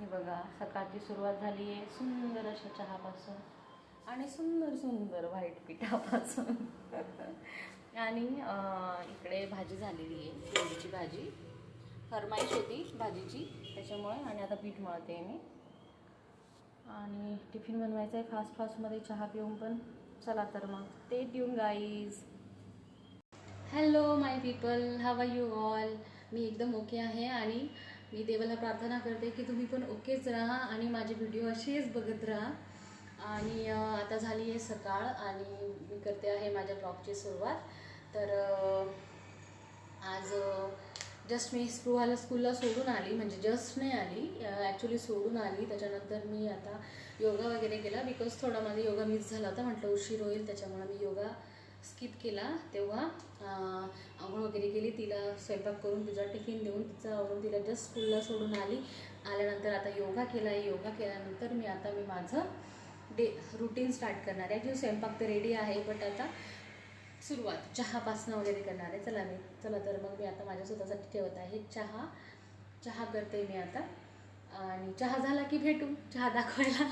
हे बघा सकाळची सुरुवात झाली आहे सुंदर अशा चहापासून. आणि सुंदर सुंदर व्हाईट पिठापासून. आणि इकडे भाजी झालेली आहे कोबीची भाजी. फरमाईश होती भाजीची त्याच्यामुळे आणि आता पीठ मळते मी. आणि टिफिन बनवायचं आहे फास्ट फास्टमध्ये चहा पिऊन पण. चला तर मग ते tune guys hello my people how are you all मी एकदम ओके आहे आणि मी देवाला प्रार्थना करते की तुम्ही पण ओकेच राहा आणि माझे व्हिडिओ असेच बघत राहा. आणि आता झाली आहे सकाळ आणि मी करते आहे माझ्या ब्लॉगची सुरुवात. तर आज जस्ट मी स्पृहाला स्कूलला सोडून आली म्हणजे जस्ट नाही आली ॲक्च्युली सोडून आली. त्याच्यानंतर मी आता योगा वगैरे केला बिकॉज थोडा माझा योगा मिस झाला होता. म्हटलं उशीर होईल त्याच्यामुळे मी योगा स्किप केला तेव्हा आंघोळ वगैरे केली तिला स्वयंपाक करून तिचा टिफिन देऊन तिचा आवरून तिला जस्ट स्कूलला सोडून आली. आल्यानंतर आता योगा केला योगा केल्यानंतर मी आता मी माझं डे रुटीन स्टार्ट करणार आहे. जे स्वयंपाक तर रेडी आहे बट आता सुरुवात चहापासनं वगैरे करणार आहे. चला मी चला तर मग मी आता माझ्या स्वतःसाठी ठेवत आहे. चहा चहा करते मी आता. आणि चहा झाला की भेटू चहा दाखवायला.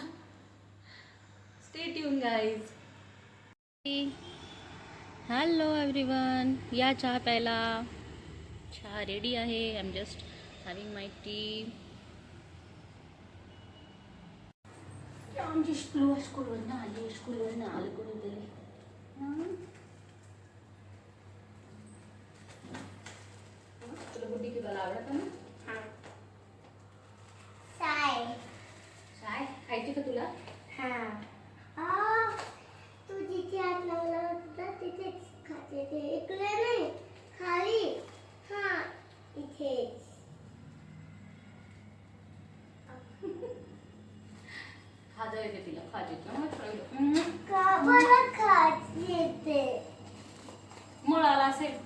Stay tune guys hello everyone या चहा प्यायला चहा रेडी आहे. I am just having my tea आमची स्कूल स्कूलवरनं आली स्कूलवरनं आलं कोणीतरी हं? तुला बुद्धी की मला आवडतं ना। तिथेच खाते ते इकडे नाही खाली. हा इथेच खाजा येते तिला खाजी का बरं खात येते? मुळाला असेल.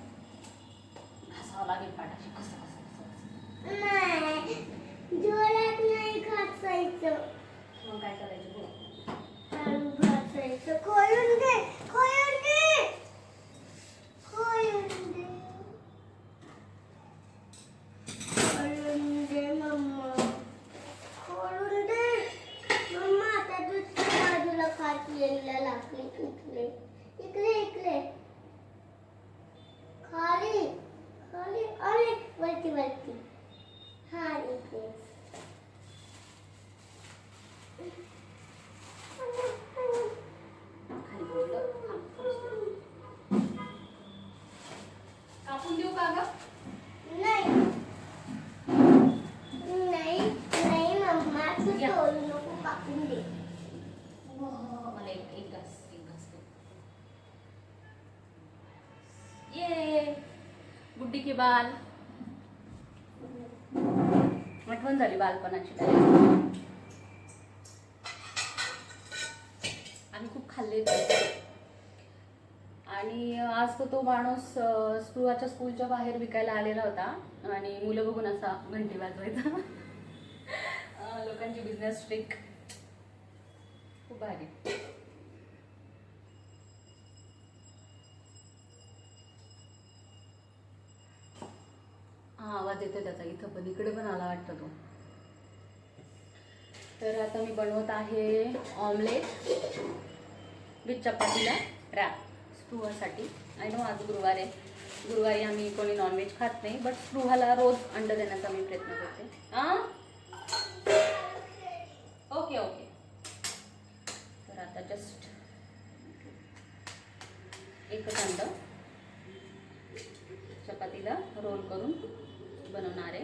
खाटलेला इकडे इकडे इकडे. खाली खाली अरे वरती वरती हा इथे खाली बोललं कापून देऊ का ग नाही नाही नाही मम्मा तू या. तोडू नको कापून दे मला एक एक घास एक घास दे. ये गुड्डी की बाल? आठवण झाली बालपणाची. आम्ही खूप खाल्ले आणि आज तो तो माणूस अं, स्पृहाच्या स्कूलच्या बाहेर विकायला आलेला होता. आणि मुलं बघून असा घंटी वाजवायचा. लोकांची बिझनेस ट्रिक खूप भारी. हा आवाज येतो त्याचा इथं पण इकडे पण आला वाटतं तो. तर आता मी बनवत आहे ऑमलेट विथ चपातीला रॅप स्पृहासाठी आय नो आज गुरुवार आहे गुरुवारी आम्ही कोणी नॉनव्हेज खात नाही बट स्पृहाला रोज अंडं देण्याचा मी प्रयत्न करते. हां ओके ओके तर आता जस्ट एकच अंड चपातीला रोल करून बनवणार आहे.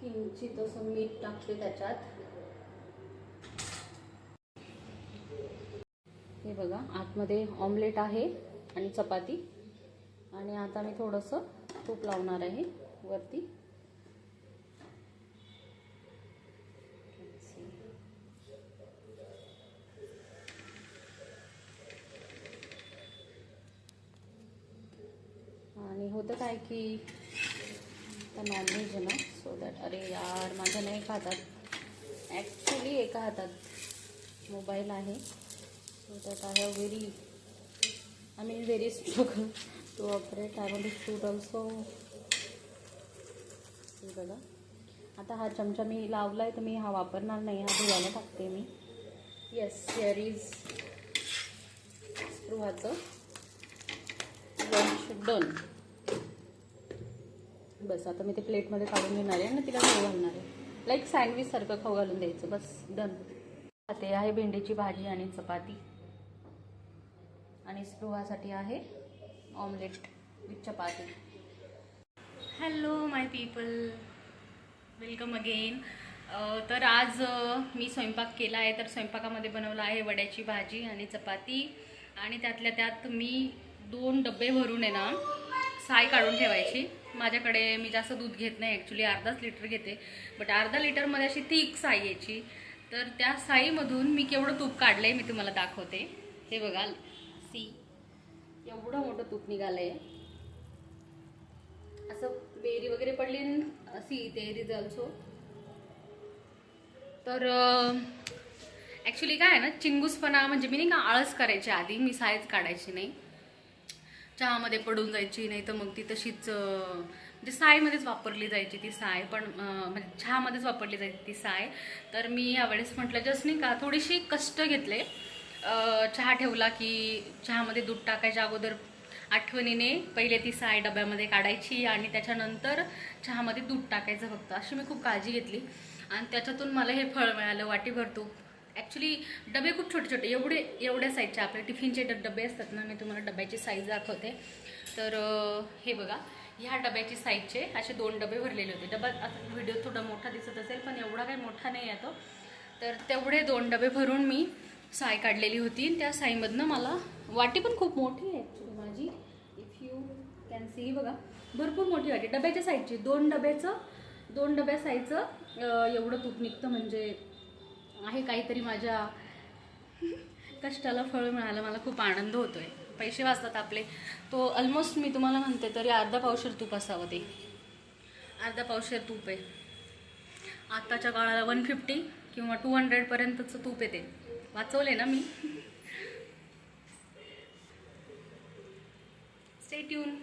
किंचित असं मीठ टाकते त्याच्यात. हे बघा आतमध्ये ऑमलेट आहे आणि चपाती. आणि आता मी थोडंसं तूप लावणार आहे वरती. आणि होतं काय की नॉनव्हेज आहे ना सो दॅट अरे यार माझ्या नाही हातात ॲक्च्युली एका हातात मोबाईल आहे. So that I have very I mean very struggle to operate I want shoot also बघा. आता हा चमचा मी लावला आहे तर मी हा वापरणार नाही. हा धुवायला टाकते मी. येस हिअर इज स्पृहाचं. डन बस आता मी ते प्लेटमध्ये काढून घेणार आहे आणि तिला खाऊ घालणार आहे. लाईक सँडविचसारखं खाऊ घालून द्यायचं बस डन ते आहे भेंडीची भाजी आणि चपाती. आणि स्पृहासाठी आहे omelette with chapati hello my people welcome again तर आज मी स्वयंपाक केला आहे तर स्वयंपाकामध्ये बनवलं आहे वड्याची भाजी आणि चपाती. आणि त्यातल्या त्यात मी दोन डबे भरून आहे ना साय काढून ठेवायची. माझ्याकडे मी जास्त दूध घेत नाही ॲक्च्युली अर्धाच लिटर घेते. बट अर्धा लिटरमध्ये अशी थिक साई यायची. तर त्या साईमधून मी केवढं तूप काढलं आहे मी तुम्हाला दाखवते. हे बघाल सी. एवढं मोठं तूप निघालं आहे असं बेरी वगैरे पडली सी ते इज ऑल्सो हो. तर ॲक्च्युली काय आहे ना चिंगूसपणा म्हणजे मी नाही का आळस करायची आधी मी सायच काढायची नाही. चहामध्ये पडून जायची नाही तर मग ती तशीच म्हणजे सायमध्येच वापरली जायची ती साय पण म्हणजे चहामध्येच वापरली जायची ती साय. तर मी यावेळेस म्हटलं जस्ट नाही का थोडीशी कष्ट घेतले चहा ठेवला की चहामध्ये दूध टाकायच्या अगोदर आठवणीने पहिले ती साय डब्यामध्ये काढायची आणि त्याच्यानंतर चहामध्ये दूध टाकायचं फक्त. अशी मी खूप काळजी घेतली. आणि त्याच्यातून मला हे फळ मिळालं वाटीभर तूप. ॲक्च्युली डबे खूप छोटे छोटे एवढे एवढ्या साईजचे आपले टिफिनचे डबे असतात ना मी तुम्हाला डब्याची साईज दाखवते. तर हे बघा ह्या डब्याची साईजचे असे दोन डबे भरलेले होते. डबा आता व्हिडिओ थोडा मोठा दिसत असेल पण एवढा काही मोठा नाही आहे तो. तर तेवढे दोन डबे भरून मी साय काढलेली होती. त्या साईमधनं मला वाटी पण खूप मोठी आहे ॲक्च्युली माझी. इफ यू कॅन सी बघा भरपूर मोठी वाटी. डब्याच्या साईजची दोन डब्याचं दोन डब्या साईजचं एवढं तूप निघतं म्हणजे आहे काहीतरी माझ्या कष्टाला फळ मिळालं मला खूप आनंद होतो आहे पैसे वाचतात आपले. तो ऑलमोस्ट मी तुम्हाला म्हणते तरी अर्धा पावशेर तूप असावं ते. अर्धा पावशेर तूप आहे. आत्ताच्या काळाला वन फिफ्टी किंवा टू हंड्रेडपर्यंतचं तूप येते. वाचवले ना मी? Stay tune